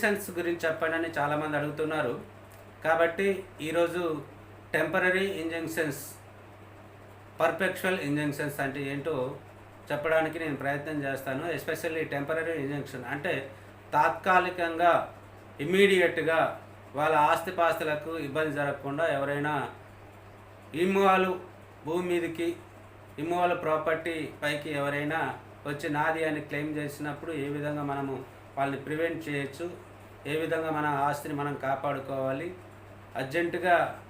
Injunctions గురించి చెప్పండి చాలామంది అడుగుతున్నారు. కాబట్టి ఈరోజు టెంపరీ ఇంజంక్షన్స్ పర్ఫెక్చువల్ ఇంజంక్షన్స్ అంటే ఏంటో చెప్పడానికి నేను ప్రయత్నం చేస్తాను. ఎస్పెషల్లీ టెంపరీ ఇంజంక్షన్ అంటే తాత్కాలికంగా ఇమ్మీడియట్గా వాళ్ళ ఆస్తిపాస్తులకు ఇబ్బంది జరగకుండా ఎవరైనా ఇమ్మువాలు భూమి మీదకి ఇమ్మువాలు ప్రాపర్టీ పైకి ఎవరైనా వచ్చి నాది అని క్లెయిమ్ చేసినప్పుడు ఏ విధంగా మనము వాళ్ళని ప్రివెంట్ చేయొచ్చు ఏ విధంగా మన ఆస్తిని మనం కాపాడుకోవాలి? అర్జెంటుగా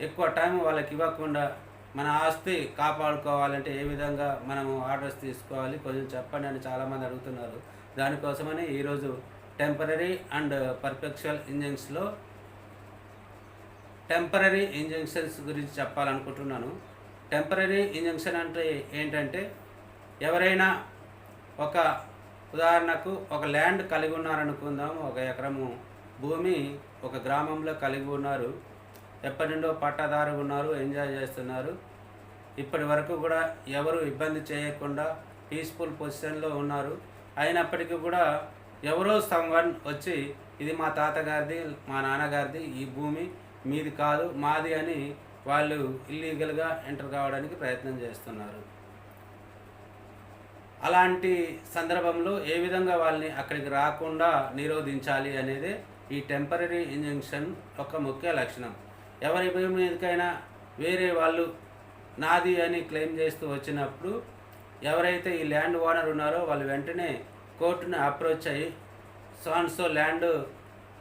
ఎక్కువ టైం వాళ్ళకి ఇవ్వకుండా మన ఆస్తి కాపాడుకోవాలంటే ఏ విధంగా మనము ఆర్డర్స్ తీసుకోవాలి? కొంచెం చెప్పండి అని చాలామంది అడుగుతున్నారు. దానికోసమని ఈరోజు టెంపరీ అండ్ పర్ఫెక్చువల్ ఇంజన్స్లో టెంపరీ ఇంజంక్షన్స్ గురించి చెప్పాలనుకుంటున్నాను. టెంపరీ ఇంజంక్షన్ అంటే ఏంటంటే ఎవరైనా ఒక ఉదాహరణకు ఒక ల్యాండ్ కలిగి ఉన్నారనుకుందాం ఒక ఎకరము భూమి ఒక గ్రామంలో కలిగి ఉన్నారు. ఎప్పటి నుండో పట్టాదారు ఉన్నారు ఎంజాయ్ చేస్తున్నారు. ఇప్పటి వరకు కూడా ఎవరు ఇబ్బంది చేయకుండా పీస్ఫుల్ పొజిషన్లో ఉన్నారు. అయినప్పటికీ కూడా ఎవరో సమ్వన్ వచ్చి ఇది మా తాతగారిది మా నాన్నగారిది ఈ భూమి మీది కాదు మాది అని వాళ్ళు ఇల్లీగల్గా ఎంటర్ కావడానికి ప్రయత్నం చేస్తున్నారు. అలాంటి సందర్భంలో ఏ విధంగా వాళ్ళని అక్కడికి రాకుండా నిరోధించాలి అనేది ఈ టెంపరీ ఇంజంక్షన్ ఒక ముఖ్య లక్షణం. ఎవరి మీదకైనా వేరే వాళ్ళు నాది అని క్లెయిమ్ చేస్తూ వచ్చినప్పుడు ఎవరైతే ఈ ల్యాండ్ ఓనర్ ఉన్నారో వాళ్ళు వెంటనే కోర్టుని అప్రోచ్ అయ్యి సో ల్యాండ్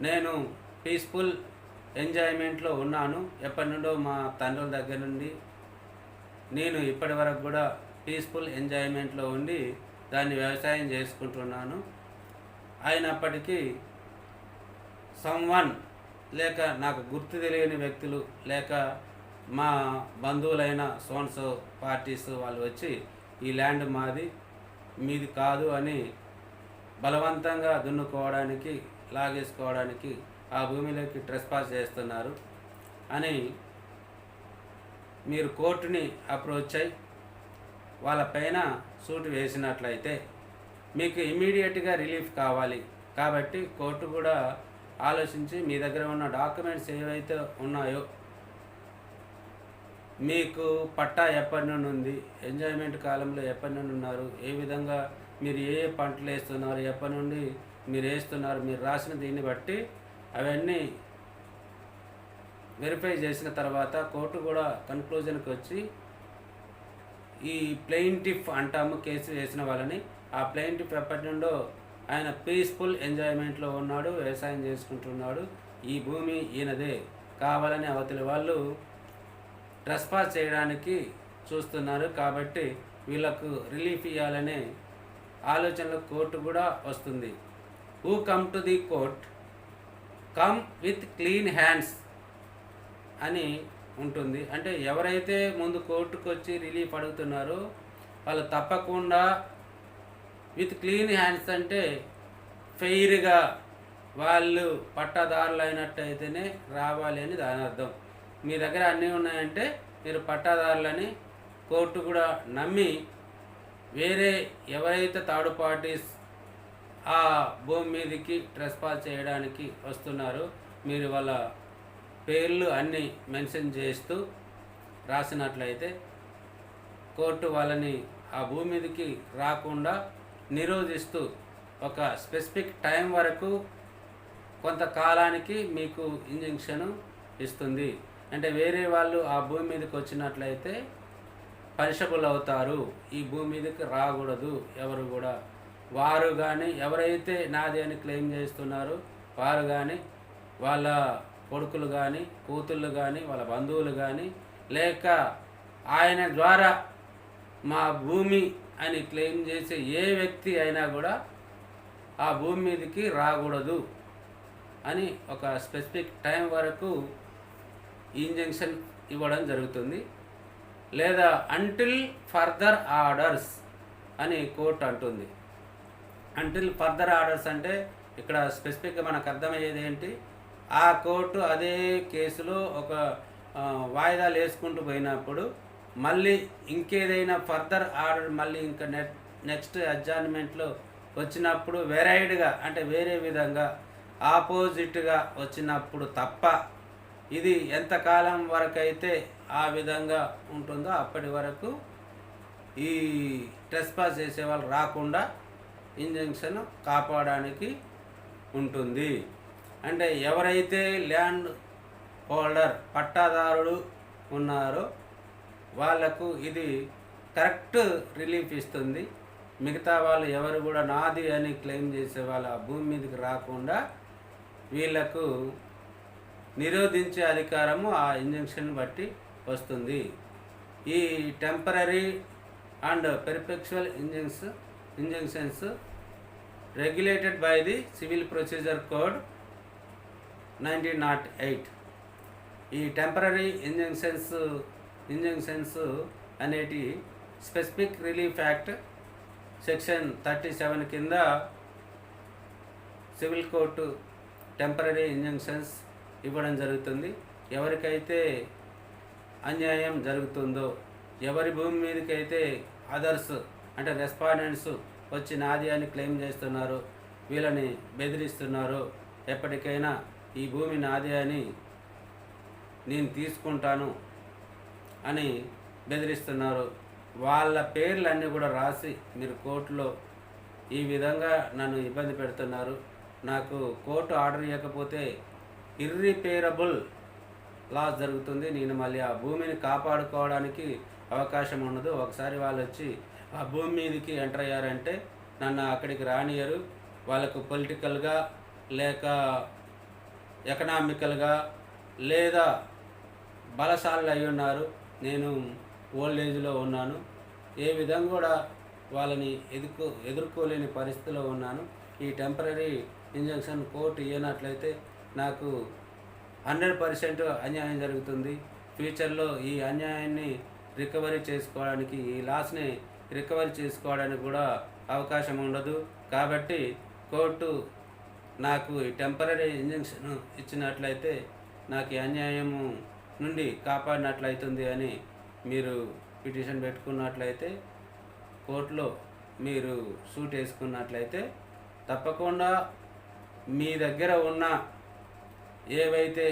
నేను పీస్ఫుల్ ఎంజాయ్మెంట్లో ఉన్నాను. ఎప్పటి నుండో మా తండ్రుల దగ్గర నుండి నేను ఇప్పటి వరకు కూడా పీస్ఫుల్ ఎంజాయ్మెంట్లో ఉండి దాన్ని వ్యవసాయం చేసుకుంటున్నాను. అయినప్పటికీ సమ్వన్ లేక నాకు గుర్తు తెలియని వ్యక్తులు లేక మా బంధువులైన సోన్సో పార్టీస్ వాళ్ళు వచ్చి ఈ ల్యాండ్ మాది మీది కాదు అని బలవంతంగా దున్నుకోవడానికి లాగేసుకోవడానికి ఆ భూమిలోకి ట్రెస్పాస్ చేస్తున్నారు. అని మీరు కోర్టుని అప్రోచ్ అయి వాళ్ళపైన సూట్ వేసినట్లయితే మీకు ఇమీడియట్గా రిలీఫ్ కావాలి. కాబట్టి కోర్టు కూడా ఆలోచించి మీ దగ్గర ఉన్న డాక్యుమెంట్స్ ఏవైతే ఉన్నాయో మీకు పట్టా ఎప్పటి నుండి ఉంది ఎంజాయ్మెంట్ కాలంలో ఎప్పటి నుండి ఉన్నారు ఏ విధంగా మీరు ఏ ఏ పంటలు వేస్తున్నారు ఎప్పటి నుండి మీరు వేస్తున్నారు మీరు రాసిన దీన్ని బట్టి అవన్నీ వెరిఫై చేసిన తర్వాత కోర్టు కూడా కన్క్లూజన్కి వచ్చి ఈ ప్లెయింటిఫ్ అంటాము కేసు వేసిన వాళ్ళని. ఆ ప్లెయింటిఫ్ ఎప్పటి నుండో ఆయన పీస్ఫుల్ ఎంజాయ్మెంట్లో ఉన్నాడు వ్యవసాయం చేసుకుంటున్నాడు. ఈ భూమి ఈయనదే కావాలని అవతలి వాళ్ళు ట్రెస్పాస్ చేయడానికి చూస్తున్నారు కాబట్టి వీళ్ళకు రిలీఫ్ ఇవ్వాలనే ఆలోచనలో కోర్టు కూడా వస్తుంది. Who come to the court come with clean hands అని ఉంటుంది. అంటే ఎవరైతే ముందు కోర్టుకు వచ్చి రిలీఫ్ అడుగుతున్నారో వాళ్ళు తప్పకుండా విత్ క్లీన్ హ్యాండ్స్ అంటే ఫెయిర్గా వాళ్ళు పట్టాదారులు అయినట్టయితేనే రావాలి అని దాని అర్థం. మీ దగ్గర అన్నీ ఉన్నాయంటే మీరు పట్టాదారులని కోర్టు కూడా నమ్మి వేరే ఎవరైతే థర్డ్ పార్టీస్ ఆ భూమి మీదకి ట్రెస్పాల్ చేయడానికి వస్తున్నారో మీరు వాళ్ళ పేర్లు అన్నీ మెన్షన్ చేస్తూ రాసినట్లయితే కోర్టు వాళ్ళని ఆ భూమి మీదకి రాకుండా నిరోధిస్తూ ఒక స్పెసిఫిక్ టైం వరకు కొంతకాలానికి మీకు ఇంజెక్షను ఇస్తుంది. అంటే వేరే వాళ్ళు ఆ భూమి మీదకి వచ్చినట్లయితే పనిషబుల్ అవుతారు. ఈ భూమి మీదకి రాకూడదు. ఎవరు కూడా. వారు కానీ ఎవరైతే నాది అని క్లెయిమ్ చేస్తున్నారో వారు కానీ వాళ్ళ కొడుకులు కానీ కూతుళ్ళు కానీ వాళ్ళ బంధువులు కానీ లేక ఆయన ద్వారా మా భూమి అని క్లెయిమ్ చేసే ఏ వ్యక్తి అయినా కూడా ఆ భూమి మీదకి రాకూడదు అని ఒక స్పెసిఫిక్ టైం వరకు ఇంజెక్షన్ ఇంజంక్షన్ ఇవ్వడం జరుగుతుంది. లేదా అంటిల్ ఫర్దర్ ఆర్డర్స్ అని కోర్టు అంటుంది. అంటిల్ ఫర్దర్ ఆర్డర్స్ అంటే ఇక్కడ స్పెసిఫిక్గా మనకు అర్థమయ్యేది ఏంటి? ఆ కోర్టు అదే కేసులో ఒక వాయిదాలు వేసుకుంటూ పోయినప్పుడు మళ్ళీ ఇంకేదైనా ఫర్దర్ ఆర్డర్ మళ్ళీ ఇంకా నెట్ నెక్స్ట్ అడ్జాయిన్మెంట్లో వచ్చినప్పుడు వెరైడ్గా అంటే వేరే విధంగా ఆపోజిట్గా వచ్చినప్పుడు తప్ప ఇది ఎంతకాలం వరకైతే ఆ విధంగా ఉంటుందో అప్పటి వరకు ఈ ట్రెస్పాస్ చేసే వాళ్ళు రాకుండా ఇంజంక్షన్ కాపాడడానికి ఉంటుంది. అంటే ఎవరైతే ల్యాండ్ హోల్డర్ పట్టాదారుడు ఉన్నారో వాళ్ళకు ఇది కరెక్ట్ రిలీఫ్ ఇస్తుంది. మిగతా వాళ్ళు ఎవరు కూడా నాది అని క్లెయిమ్ చేసే వాళ్ళ భూమి మీదకి రాకుండా వీళ్ళకు నిరోధించే అధికారము ఆ ఇంజంక్షన్ బట్టి వస్తుంది. ఈ temporary and perpetual injunctions injunctions regulated by the civil procedure code nineteen nought eight. ఈ టెంపరీ ఇంజంక్షన్స్ ఇంజంక్షన్స్ అనేటి specific relief act section thirty seven కింద సివిల్ కోర్టు టెంపరీ ఇంజంక్షన్స్ ఇవ్వడం జరుగుతుంది. ఎవరికైతే అన్యాయం జరుగుతుందో ఎవరి భూమి మీదకైతే అదర్స్ అంటే రెస్పాండెంట్స్ వచ్చి నాది అని క్లెయిమ్ చేస్తున్నారు వీళ్ళని బెదిరిస్తున్నారు ఎప్పటికైనా ఈ భూమి నాదే అని నేను తీసుకుంటాను అని బెదిరిస్తున్నారు. వాళ్ళ పేర్లన్నీ కూడా రాసి మీరు కోర్టులో ఈ విధంగా నన్ను ఇబ్బంది పెడుతున్నారు. నాకు కోర్టు ఆర్డర్ ఇవ్వకపోతే ఇర్రిపేరబుల్ లాస్ జరుగుతుంది. నేను మళ్ళీ ఆ భూమిని కాపాడుకోవడానికి అవకాశం ఉండదు. ఒకసారి వాళ్ళు వచ్చి ఆ భూమి మీదకి ఎంటర్ అయ్యారంటే నన్ను అక్కడికి రానియరు వాళ్ళకు పొలిటికల్గా లేక ఎకనామికల్గా లేదా బలశాలు అయి ఉన్నారు. నేను ఓల్డ్ ఏజ్లో ఉన్నాను. ఏ విధంగా కూడా వాళ్ళని ఎదుర్కో ఎదుర్కోలేని పరిస్థితిలో ఉన్నాను. ఈ టెంపరీ ఇంజక్షన్ కోర్టు ఇవ్వనట్లయితే నాకు హండ్రెడ్ పర్సెంట్ అన్యాయం జరుగుతుంది. ఫ్యూచర్లో ఈ అన్యాయాన్ని రికవరీ చేసుకోవడానికి ఈ లాస్ని రికవరీ చేసుకోవడానికి కూడా అవకాశం ఉండదు. కాబట్టి కోర్టు నాకు ఈ టెంపరీ ఇంజెక్షన్ ఇచ్చినట్లయితే నాకు అన్యాయము నుండి కాపాడినట్లయితుంది అని మీరు పిటిషన్ పెట్టుకున్నట్లయితే కోర్టులో మీరు సూట్ వేసుకున్నట్లయితే తప్పకుండా మీ దగ్గర ఉన్న ఏవైతే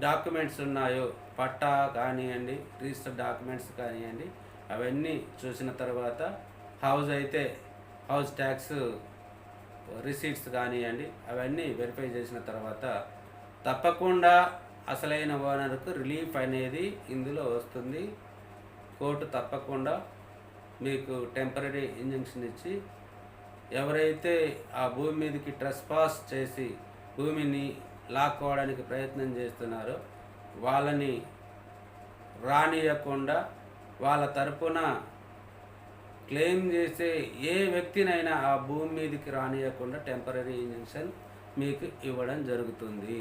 డాక్యుమెంట్స్ ఉన్నాయో పట్టా కానివ్వండి రిజిస్టర్ డాక్యుమెంట్స్ కానివ్వండి అవన్నీ చూసిన తర్వాత హౌస్ అయితే హౌస్ ట్యాక్స్ రిసీట్స్ కానివ్వండి అవన్నీ వెరిఫై చేసిన తర్వాత తప్పకుండా అసలైన ఓనర్కు రిలీఫ్ అనేది ఇందులో వస్తుంది. కోర్టు తప్పకుండా మీకు టెంపరీ ఇంజంక్షన్ ఇచ్చి ఎవరైతే ఆ భూమి మీదకి ట్రెస్ పాస్ చేసి భూమిని లాక్కోవడానికి ప్రయత్నం చేస్తున్నారో వాళ్ళని రానియకుండా వాళ్ళ తరపున క్లెయిమ్ చేసే ఏ వ్యక్తినైనా ఆ భూమి మీదకి రానియకుండా టెంపరీ ఇంజెక్షన్ మీకు ఇవ్వడం జరుగుతుంది.